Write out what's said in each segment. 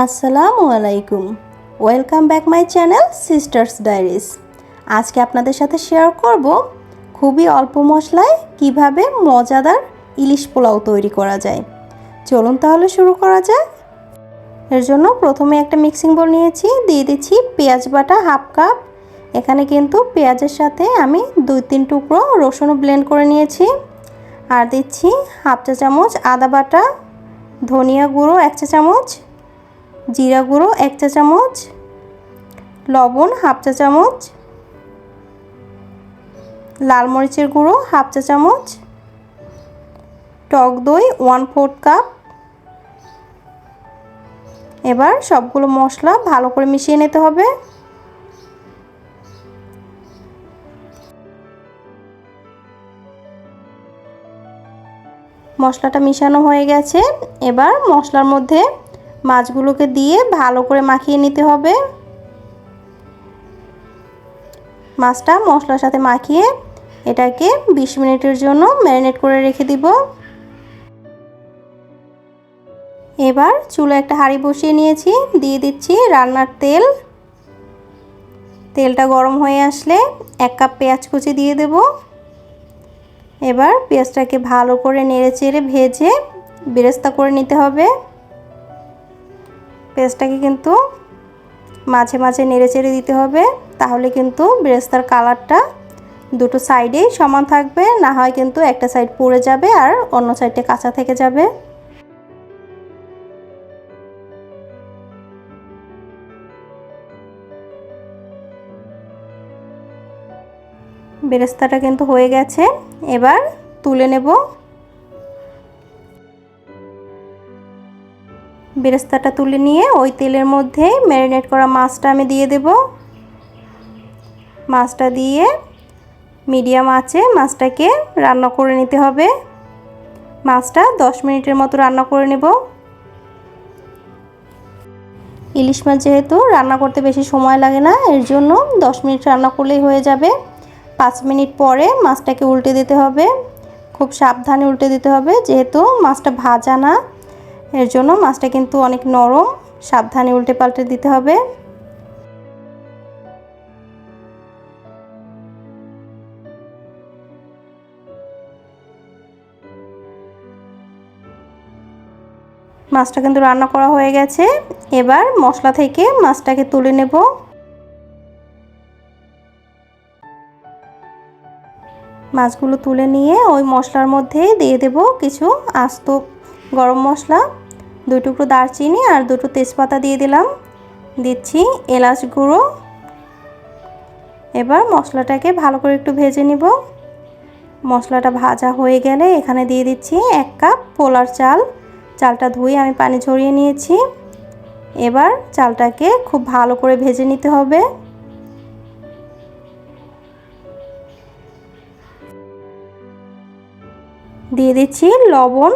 আসসালামু আলাইকুম। Welcome back my channel sisters diaries আজকে আপনাদের সাথে শেয়ার করব খুবই অল্প মশলায় কীভাবে মজাদার ইলিশ পোলাও তৈরি করা যায়। চলুন তাহলে শুরু করা যাক। এর জন্য প্রথমে একটা মিক্সিং বোল নিয়েছি, দিয়ে দিচ্ছি পেঁয়াজ বাটা হাফ কাপ এখানে কিন্তু পেঁয়াজের সাথে আমি দুই তিন টুকরো রসুনও ব্লেন্ড করে নিয়েছি। আর দিচ্ছি হাফ চা চামচ আদা বাটা, ধনিয়া গুঁড়ো এক চা চামচ জিরা গুঁড়ো এক চা চামচ, লবণ হাফ চা চামচ, লাল মরিচের গুঁড়ো হাফ চা চামচ, টক দই ওয়ান ফোর্থ কাপ। এবার সবগুলো মশলা ভালো করে মিশিয়ে নিতে হবে। মশলাটা মিশানো হয়ে গেছে। এবার মশলার মধ্যে মাছগুলোকে দিয়ে ভালো করে মাখিয়ে নিতে হবে। মাছটা মশলার সাথে মাখিয়ে এটাকে ২০ মিনিটের জন্য ম্যারিনেট করে রেখে দিব। এবার চুলো একটা হাঁড়ি বসিয়ে নিয়েছি, দিয়ে দিচ্ছি রান্নার তেল। তেলটা গরম হয়ে আসলে এক কাপ পেঁয়াজ কুচি দিয়ে দেব। এবার পেঁয়াজটাকে ভালো করে নেড়ে চেড়ে ভেজে বেরেস্তা করে নিতে হবে। পেঁয়াজটাকে কিন্তু মাঝে মাঝে নেড়ে চেড়ে দিতে হবে, তাহলে কিন্তু বেরেস্তার কালারটা দুটো সাইডেই সমান থাকবে, না হয় কিন্তু একটা সাইড পুড়ে যাবে আর অন্য সাইডটা কাঁচা থেকে যাবে। বেরেস্তাটা কিন্তু হয়ে গেছে, এবার তুলে নেব বেরেস্তাটা তুলে নিয়ে ওই তেলের মধ্যে ম্যারিনেট করা মাছটা আমি দিয়ে দেব। মাছটা দিয়ে মিডিয়াম আঁচে মাছটাকে রান্না করে নিতে হবে। মাছটা দশ মিনিটের মতো রান্না করে নেব। ইলিশ মাছ যেহেতু রান্না করতে বেশি সময় লাগে না, এর জন্য দশ মিনিট রান্না করলেই হয়ে যাবে। পাঁচ মিনিট পরে মাছটাকে উল্টে দিতে হবে। খুব সাবধানে উল্টে দিতে হবে, যেহেতু মাছটা ভাজা না। এর জন্য মাছটা কিন্তু অনেক নরম, সাবধানে উল্টে পাল্টে দিতে হবে। মাছটা কিন্তু রান্না করা হয়ে গেছে। এবার মশলা থেকে মাছটাকে তুলে নেব। মাছগুলো তুলে নিয়ে ওই মশলার মধ্যেই দিয়ে দেব কিছু আস্ত গরম মশলা। দুই টুকরো দারচিনি আর দুটো তেজপাতা দিয়ে দিলাম। দিচ্ছি এলাচ গুঁড়ো। এবার মশলাটাকে ভালো করে একটু ভেজে নিব। মশলাটা ভাজা হয়ে গেলে এখানে দিয়ে দিচ্ছি এক কাপ পোলার চাল। চালটা ধুয়ে আমি পানি ঝরিয়ে নিয়েছি। এবার চালটাকে খুব ভালো করে ভেজে নিতে হবে। দিয়ে দিচ্ছি লবণ।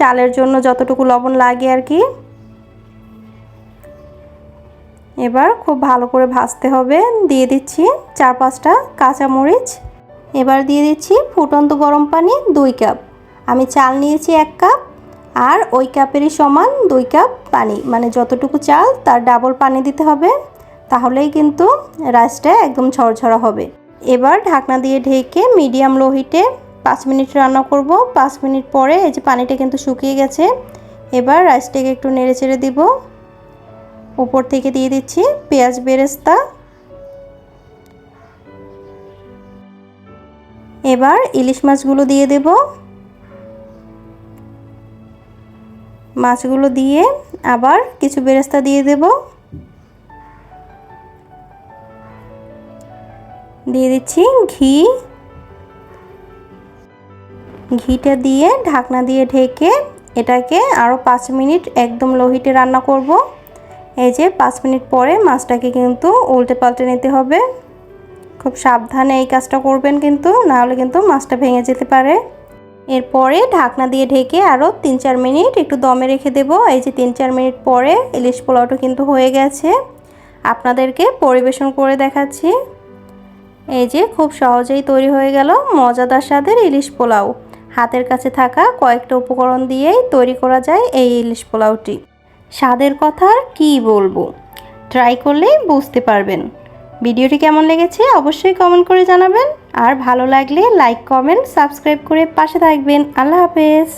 চালের জন্য যতটুকু লবণ লাগে আর কি। এবার খুব ভালো করে ভাজতে হবে। দিয়ে দিচ্ছি চার পাঁচটা কাঁচামরিচ। এবার দিয়ে দিচ্ছি ফুটন্ত গরম পানি দুই কাপ। আমি চাল নিয়েছি এক কাপ আর ওই কাপেরই সমান দুই কাপ পানি। মানে যতটুকু চাল তার ডাবল পানি দিতে হবে। তাহলেই কিন্তু রাইসটা একদম ঝরঝরা হবে। এবার ঢাকনা দিয়ে ঢেকে মিডিয়াম লো হিটে পাঁচ মিনিট রান্না করব। পাঁচ মিনিট পরে এই যে পানিটা কিন্তু শুকিয়ে গেছে। এবার রাইসটাকে একটু নেড়ে চেড়ে দিব। উপর থেকে দিয়ে দিচ্ছি পেঁয়াজ বেরেস্তা। এবার ইলিশ মাছগুলো দিয়ে দেব। মাছগুলো দিয়ে আবার কিছু বেরেস্তা দিয়ে দেব। দিয়ে দিচ্ছি ঘি। ঘিটা দিয়ে, ঢাকনা দিয়ে ঢেকে এটাকে আরও পাঁচ মিনিট একদম লোহিটে রান্না করব। এই যে পাঁচ মিনিট পরে মাছটাকে কিন্তু উল্টে পাল্টে নিতে হবে। খুব সাবধানে এই কাজটা করবেন কিন্তু, নাহলে কিন্তু মাছটা ভেঙে যেতে পারে। এরপরে ঢাকনা দিয়ে ঢেকে আরও তিন চার মিনিট একটু দমে রেখে দেব। এই যে তিন চার মিনিট পরে ইলিশ পোলাওটা কিন্তু হয়ে গেছে। আপনাদেরকে পরিবেশন করে দেখাচ্ছি। এই যে খুব সহজেই তৈরি হয়ে গেল মজাদার স্বাদের ইলিশ পোলাও। হাতের কাছে থাকা কয়েকটা উপকরণ দিয়েই তৈরি করা যায় এই ইলিশ পোলাওটি। স্বাদের কথা কী বলব? ট্রাই করলেই বুঝতে পারবেন। ভিডিওটি কেমন লেগেছে অবশ্যই কমেন্ট করে জানাবেন। আর ভালো লাগলে লাইক, কমেন্ট, সাবস্ক্রাইব করে পাশে থাকবেন। আল্লাহ হাফেজ।